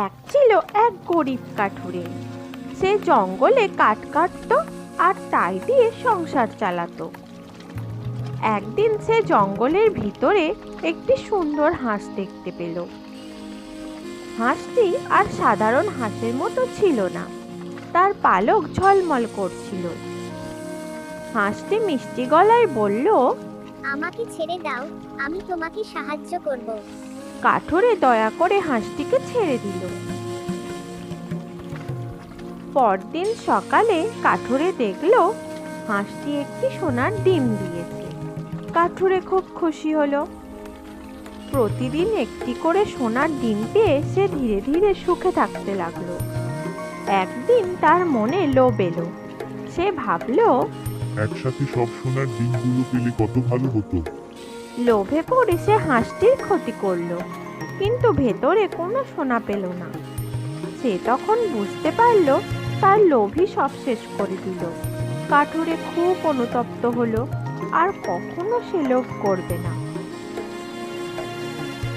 এক ছিল এক গরিব কাঠুরে। সে জঙ্গলে কাঠ কাটতো আর তাই দিয়ে সংসার চালাতো। একদিন সে জঙ্গলের ভিতরে একটি সুন্দর হাঁস দেখতে পেল। হাঁসটি আর সাধারণ হাঁসের মতো ছিল না, তার পালক ঝলমল করছিল। হাঁসটি মিষ্টি গলায় বলল, আমাকে ছেড়ে দাও, আমি তোমাকে সাহায্য করব। কাঠুরে দয়া করে হাঁসটিকে ছেড়ে দিল। পরদিন সকালে কাঠুরে দেখল হাঁসটি একটি সোনার ডিম দিয়েছে। কাঠুরে খুব খুশি হলো। প্রতিদিন একটি করে সোনার ডিম পেয়ে সে ধীরে ধীরে সুখে থাকতে লাগল। একদিন তার মনে লোভ এলো। সে ভাবলো, একসাথে সব সোনার ডিমগুলো পেলে কত ভালো হতো। লোভে পড়ে সে হাঁসটির ক্ষতি করল, কিন্তু ভেতরে কোনো সোনা পেল না। সে তখন বুঝতে পারল, তার লোভই সব শেষ করে দিল। কাঠুরে খুব অনুতপ্ত হলো, আর কখনো সে লোভ করবে না।